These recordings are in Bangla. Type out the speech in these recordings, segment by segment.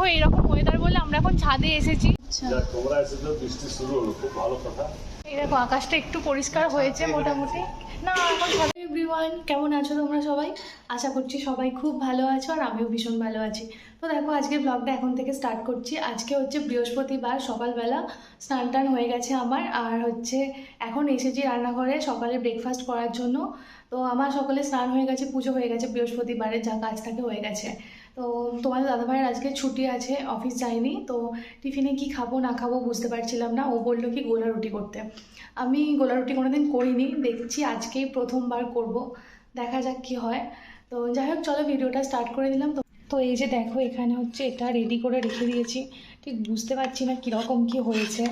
দেখো এরকম ওয়েদার বলে আমরা এখন ছাদে এসেছি। আচ্ছা। যাক তোমরা এসেছ বৃষ্টি শুরু হলো খুব ভালো কথা। এই দেখো আকাশটা একটু পরিষ্কার হয়েছে মোটামুটি। না এখন ভালো এভরিওয়ান কেমন আছো তোমরা সবাই? আশা করছি সবাই খুব ভালো আছো আর আমিও ভীষণ ভালো আছি। তো দেখো আজকে ব্লগটা এখন থেকে স্টার্ট করছি। আজকে হচ্ছে বৃহস্পতিবার সকালবেলা স্নান টান হয়ে গেছে আমার। আর হচ্ছে এখন এসেছি রান্নাঘরে সকালে ব্রেকফাস্ট করার জন্য। তো আমার সকালে স্নান হয়ে গেছে পুজো হয়ে গেছে বৃহস্পতিবারে যা কাজ থাকে হয়ে গেছে। তো তোমাদের দাদাভাইয়ের আজকে ছুটি আছে অফিস যায়নি, তো টিফিনে কি খাব, না খাব বুঝতে পারছিলাম না। ও বলল কি গোলা রুটি করতে। আমি গোলা রুটি কোনোদিন করিনি, দেখছি আজকেই প্রথমবার করব, দেখা যাক কি হয়। তো যাই হোক, চলো ভিডিওটা স্টার্ট করে দিলাম। তো তো এই যে দেখো, এখানে হচ্ছে এটা রেডি করে রেখে দিয়েছি। ঠিক বুঝতে পারছি না কীরকম কি হয়েছে।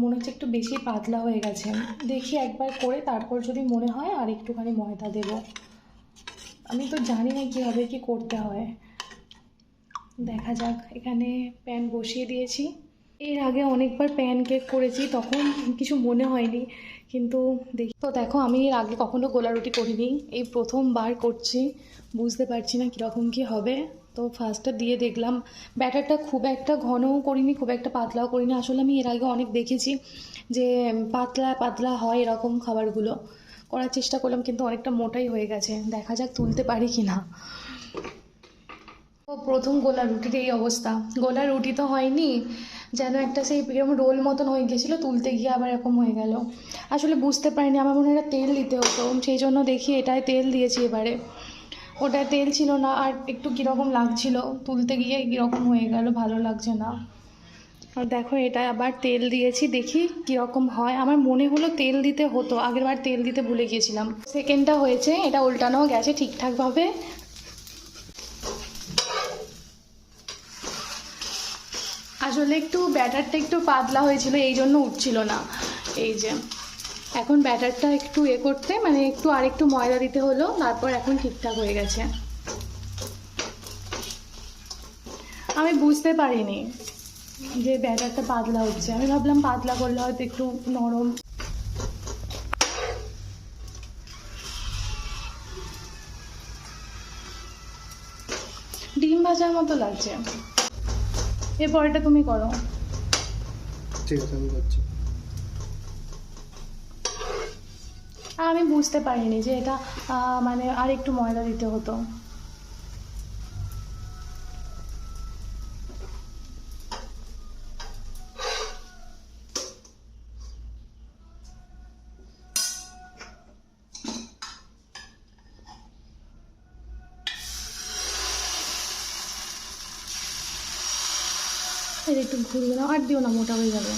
মনে হচ্ছে একটু বেশি পাতলা হয়ে গেছে। দেখি একবার করে, তারপর যদি মনে হয় আর একটুখানি ময়দা দেবো। আমি তো জানি না কীভাবে কি করতে হয়। দেখা যাক, এখানে প্যান বসিয়ে দিয়েছি। এর আগে অনেকবার প্যান কেক করেছি, তখন কিছু মনে হয়নি, কিন্তু দেখি, তো দেখো, আমি এর আগে কখনো গোলা রুটি করিনি। এই প্রথমবার করছি, বুঝতে পারছি না কীরকম কী হবে। তো ফার্স্টটা দিয়ে দেখলাম, ব্যাটারটা খুব একটা ঘনও করিনি, খুব একটা পাতলাও করিনি। আসলে আমি এর আগে অনেক দেখেছি যে পাতলা পাতলা হয় এরকম খাবারগুলো। করার চেষ্টা করলাম, কিন্তু অনেকটা মোটাই হয়ে গেছে। দেখা যাক তুলতে পারি কি না। প্রথম গোলা রুটির এই অবস্থা। গোলা রুটি তো হয়নি, যেন একটা সেই এরকম রোল মতন হয়ে গেছিল, তুলতে গিয়ে আবার এরকম হয়ে গেল। আসলে বুঝতে পারিনি, আমার মনে হয় তেল দিতে হতো, সেই জন্য দেখি এটায় তেল দিয়েছি এবারে। ওটায় তেল ছিল না, আর একটু কীরকম লাগছিল, তুলতে গিয়ে কীরকম হয়ে গেল, ভালো লাগছে না। আর দেখো, এটা আবার তেল দিয়েছি, দেখি কীরকম হয়। আমার মনে হলো তেল দিতে হতো আগেরবার তেল দিতে ভুলে গিয়েছিলাম। সেকেন্ডটা হয়েছে, এটা উল্টানো গেছে ঠিকঠাকভাবে। আসলে একটু ব্যাটারটা একটু পাতলা হয়েছিল, এই জন্য উঠছিল না। এই যে, এখন ব্যাটারটা একটু এ করতে মানে একটু আর একটু ময়দা দিতে হলো, তারপর এখন ঠিকঠাক হয়ে গেছে। আমি বুঝতে পারিনি। যে ব্যাটারটা পাতলা হচ্ছে। আমি ভাবলাম পাতলা করলে হয়তো একটু নরম। ডিম ভাজার মতো লাগছে। এরপর এটা তুমি করো। ঠিক আছে আমি করছি। আমি বুঝতে পারিনি যে এটা আহ, মানে আর একটু ময়দা দিতে হতো। এর একটু ঘুরবে না আর দিও না মোটা হয়ে যাবে।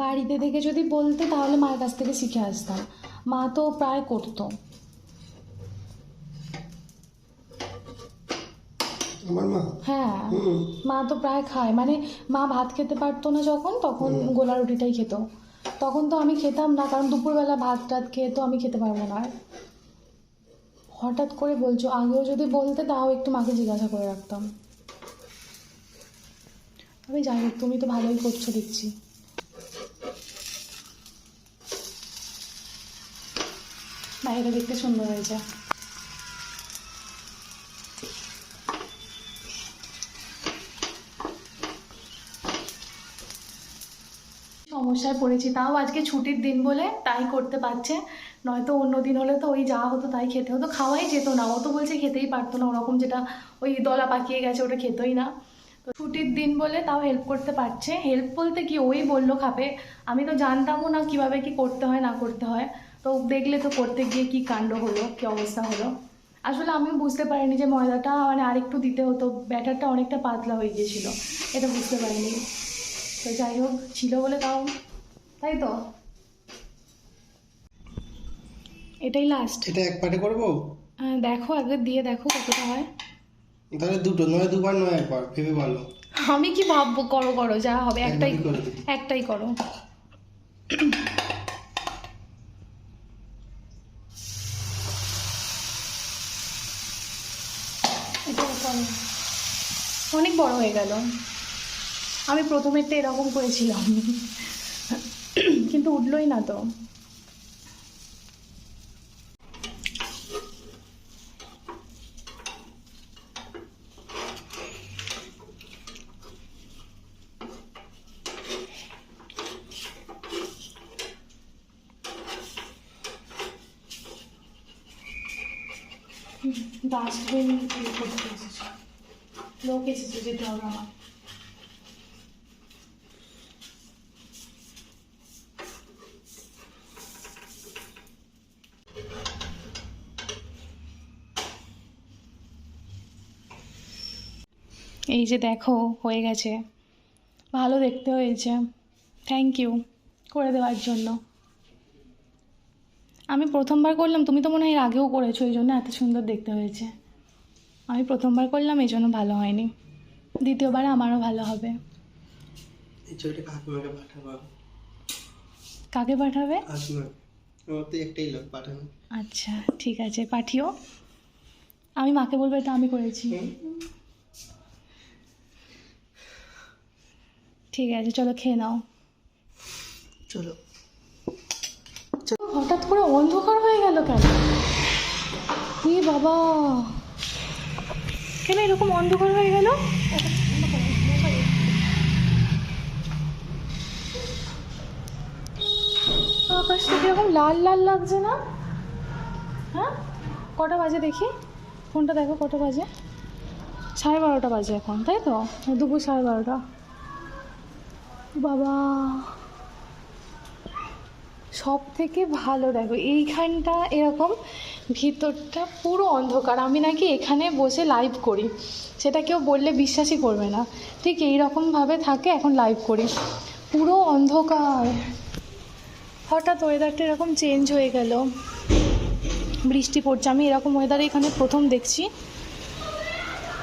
বাড়িতে থেকে যদি বলতে তাহলে মায়ের কাছ থেকে শিখে আসতাম। মা তো প্রায় করতো। আমার মা? হ্যাঁ। মা তো প্রায় খায়। মানে মা ভাত খেতে পারতো না যখন তখন গোলা রুটিটাই খেত। তখন তো আমি খেতাম না, কারণ দুপুরবেলা ভাত টাত খেয়ে তো আমি খেতে পারব না। হঠাৎ করে বলছো, আগেও যদি বলতে তাও একটু মাকে জিজ্ঞাসা করে রাখতাম। আমি জানি তুমি তো ভালোই করছ, দেখছি। বাইরে দেখতে সুন্দর হয়েছে। সমস্যায় পড়েছি, তাও আজকে ছুটির দিন বলে তাই করতে পারছে। নয়তো অন্য দিন হলে তো ওই যা হতো, তাই খেতে হতো। খাওয়াই যেত না, ও তো বলছে খেতেই পারতো না, ওরকম যেটা ওই দলা পাকিয়ে গেছে, ওটা খেতোই না। তো ছুটির দিন বলে তাও হেল্প করতে পারছে। হেল্প বলতে কি ওই বলল খাবে আমি তো জানতামও না কীভাবে কি করতে হয়, না করতে হয়। তো দেখলে তো করতে গিয়ে কি কাণ্ড হলো, কি অবস্থা হলো। আসলে আমি বুঝতে পারিনি যে ময়দাটা মানে আরেকটু দিতে হতো, ব্যাটারটা অনেকটা পাতলা হয়ে গিয়েছিল, এটা বুঝতে পারিনি। তো যাই হোক, ছিল বলে তাও তাই তো? এটাই লাস্ট এটা এক পাটে করব? দেখো একবার দিয়ে দেখো কতটা হয়। তাহলে দুটো নয় দুবার নয় একবার ভেবে ভালো। আমি কি ভাববো? করো করো যা হবে একটাই একটাই করো। করো। অনেক বড় হয়ে গেল। আমি প্রথমেরটা এরকম করেছিলাম। কিন্তু উঠলোই না তো। ডাস্টবিন লোক এসেছে যেতে হবে আমার। এই যে দেখো হয়ে গেছে। ভালো দেখতে হয়েছে। থ্যাংক ইউ করে দেওয়ার জন্য। আমি প্রথমবার করলাম তুমি তো মনে হয় এর আগেও করেছ এই জন্য এত সুন্দর দেখতে হয়েছে। আমি প্রথমবার করলাম এই জন্য ভালো হয়নি। দ্বিতীয়বার আমারও ভালো হবে। কাকে পাঠাবে? আচ্ছা ঠিক আছে পাঠিও। আমি মাকে বলব এটা আমি করেছি। ঠিক আছে চলো খেয়ে নাও। চলো। হঠাৎ করে অন্ধকার হয়ে গেল কেন? এ বাবা। কেন এরকম অন্ধকার হয়ে গেল? আকাশটা কীরকম লাল লাল লাগছে না? হ্যাঁ? কটা বাজে দেখি? ফোনটা দেখো কটা বাজে? সাড়ে বারোটা বাজে এখন তাই তো? দুপুর সাড়ে বারোটা। বাবা। সব থেকে ভালো দেখো, এইখানটা এরকম, ভিতরটা পুরো অন্ধকার। আমি নাকি এখানে বসে লাইভ করি। সেটা কেউ বললে বিশ্বাসই করবে না। ঠিক এই রকমভাবে থাকে, এখন লাইভ করি। পুরো অন্ধকার। হঠাৎ ওয়েদারটা এরকম চেঞ্জ হয়ে গেল। বৃষ্টি পড়ছে। আমি এরকম ওয়েদার এখানে প্রথম দেখছি।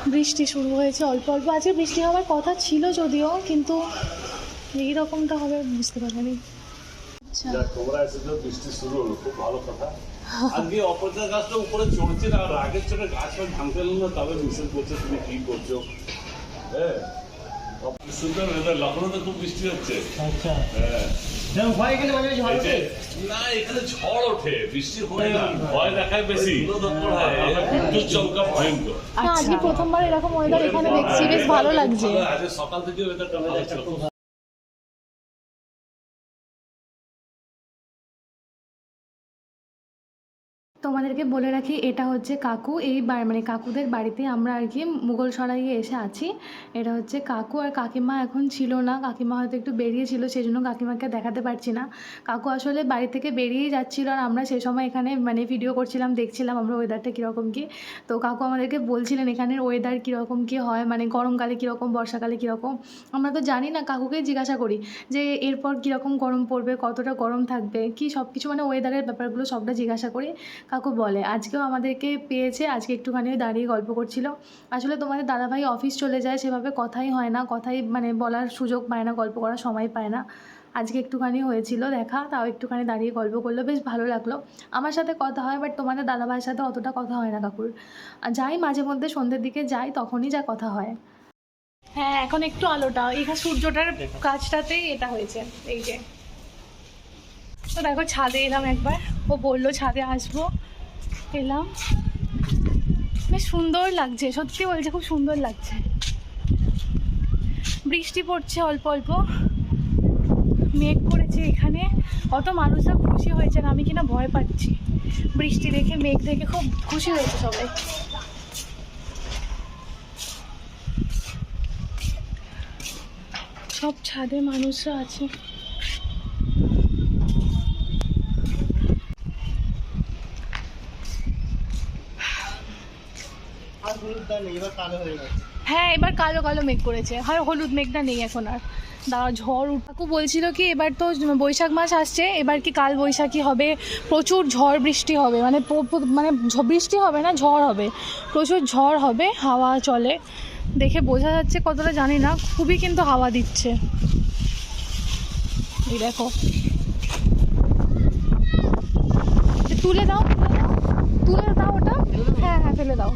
বৃষ্টি শুরু হয়েছে অল্প অল্প। আজকে বৃষ্টি হওয়ার কথা ছিল যদিও, কিন্তু এই রকমটা হবে বুঝতে পারিনি আচ্ছা। তোমরা এসেছ বৃষ্টি শুরু হলো খুব ভালো কথা। আজকে গাছটা উপরে চড়ছে না আর আগের চোখে গাছ ভাঙতে না তবে করছে তুমি কি করছ? হ্যাঁ। সুন্দর লখনৌতে খুব বৃষ্টি হচ্ছে। আচ্ছা। হ্যাঁ। মানে না এখানে ঝড় ওঠে বৃষ্টি হয় না ভয় দেখায় বেশি। হ্যাঁ, বিদ্যুৎ চমকা ভয়ঙ্কর। আজকে প্রথমবার এরকম ওয়েদার এখানে দেখছি বেশ ভালো লাগছে। আজকে সকাল থেকে ওয়েদারটা ভালো ছিল। তোমাদেরকে বলে রাখি, এটা হচ্ছে কাকু। এই মানে কাকুদের বাড়িতে আমরা আর কি মুঘল সরাইয়ে এসে আছি। এটা হচ্ছে কাকু আর কাকিমা এখন ছিল না। কাকিমা হয়তো একটু বেরিয়েছিল সেই জন্য কাকিমাকে দেখাতে পারছি না। কাকু আসলে বাড়ি থেকে বেরিয়েই যাচ্ছিল আর আমরা সে সময় এখানে মানে ভিডিও করছিলাম, দেখছিলাম আমরা ওয়েদারটা কীরকম কী। তো কাকু আমাদেরকে বলছিলেন, এখানের ওয়েদার কীরকম কী হয়? মানে গরমকালে কীরকম, বর্ষাকালে কীরকম? আমরা তো জানি না কাকুকে জিজ্ঞাসা করি যে, এরপর কীরকম গরম পড়বে? কতটা গরম থাকবে? কি সব কিছু মানে ওয়েদারের ব্যাপারগুলো সবটা জিজ্ঞাসা করি। কাকু বলে। আজকেও আমাদেরকে পেয়েছে, আজকে একটুখানি দাঁড়িয়ে গল্প করছিল। আসলে তোমাদের দাদাভাই অফিস চলে যায়, সেভাবে কথাই হয় না, কথাই মানে বলার সুযোগ পায় না, গল্প করার সময় পায় না। আজকে একটুখানি হয়েছিল দেখা, তাও একটুখানি দাঁড়িয়ে গল্প করল, বেশ ভালো লাগল। আমার সাথে কথা হয় বাট তোমাদের দাদাভাইয়ের সাথে অতটা কথা হয় না কাকুর। যাই মাঝে মধ্যে সন্ধ্যের দিকে যাই, তখনই যা কথা হয়। হ্যাঁ এখন একটু আলোটা, এখানে সূর্যটার কাজটাতেই এটা হয়েছে, এই যে। তো দেখো ছাদে এলাম একবার, ও বলল ছাদে আসব। এলাম। বেশ সুন্দর লাগছে, সত্যি বলছে খুব সুন্দর লাগছে। বৃষ্টি পড়ছে অল্প অল্প। মেঘ করেছে এখানে। কত মানুষরা খুশি হয়েছেন আমি কিনা ভয় পাচ্ছি। বৃষ্টি দেখে, মেঘ দেখে খুব খুশি হয়েছে সবাই। সব ছাদে মানুষরা আছে। হয়ে, এবার কালো কালো মেঘ করেছে। আর হলুদ মেঘটা নেই এখন আর। দাঁড়া ঝড় উঠ- কাকু বলছিল কি, এবার তো বৈশাখ মাস আসছে, এবার কি কাল বৈশাখী হবে? প্রচুর ঝড় বৃষ্টি হবে মানে মানে বৃষ্টি হবে না, ঝড় হবে। প্রচুর ঝড় হবে, হাওয়া চলে। দেখে বোঝা যাচ্ছে কতটা, জানি না, খুবই কিন্তু হাওয়া দিচ্ছে। এই দেখো। তুলে দাও তুলে দাও। তুলে দাও ওটা। হ্যাঁ হ্যাঁ ফেলে দাও।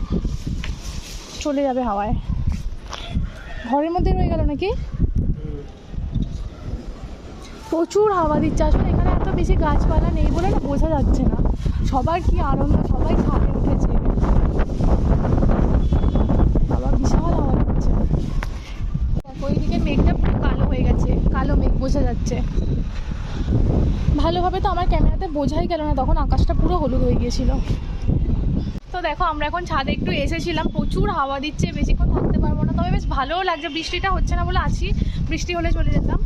চলে যাবে হাওয়ায়। ঘরের মধ্যে রয়ে গেল নাকি? প্রচুর হাওয়া দিচ্ছে। আসলে এখানে এত বেশি গাছপালা নেই বলে না বোঝা যাচ্ছে না। সবার কি আনন্দ, সবাই ছাদে উঠেছে। বাবা বিশাল হাওয়া দিচ্ছে। ওইদিকে মেঘটা পুরো কালো হয়ে গেছে। কালো মেঘ বোঝা যাচ্ছে। ভালোভাবে তো আমার ক্যামেরাতে বোঝাই গেল না, তখন আকাশটা পুরো হলুদ হয়ে গিয়েছিল। তো দেখো, আমরা এখন ছাদে একটু এসেছিলাম। প্রচুর হাওয়া দিচ্ছে, বেশিক্ষণ থাকতে পারব না। তবে বেশ ভালোও লাগছে। বৃষ্টিটা হচ্ছে না বলে আছি। বৃষ্টি হলে চলে যেতাম।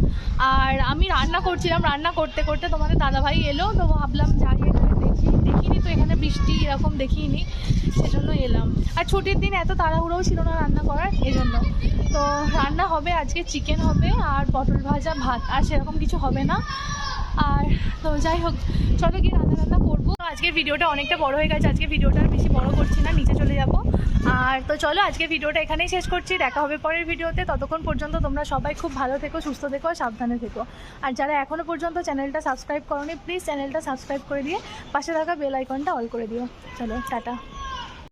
আর আমি রান্না করছিলাম। রান্না করতে করতে তোমাদের দাদাভাই এলো, তো ভাবলাম যাই এখানে দেখি। দেখিনি তো এখানে বৃষ্টি এরকম দেখিনি, সেজন্য এলাম। আর ছুটির দিন এত তাড়াহুড়োও ছিল না রান্না করার, এজন্য। তো রান্না হবে, আজকে চিকেন হবে, আর পটল ভাজা, ভাত। আর সেরকম কিছু হবে না। তো যাই হোক, চলো গিয়ে রান্না রান্না করব আজকে ভিডিওটা অনেকটা বড় হয়ে গেছে আজকে ভিডিওটা আর বেশি বড় করছি না, নিচে চলে যাব। আর তো চলো আজকে ভিডিওটা এখানেই শেষ করছি, দেখা হবে পরের ভিডিওতে। ততক্ষণ পর্যন্ত তোমরা সবাই খুব ভালো থেকো, সুস্থ থেকো সাবধানে থেকো। আর যারা এখনও পর্যন্ত চ্যানেলটা সাবস্ক্রাইব করোনি, প্লিজ চ্যানেলটা সাবস্ক্রাইব করে দিয়ে পাশে থাকা বেল আইকনটা অল করে দিও। চলো, টাটা।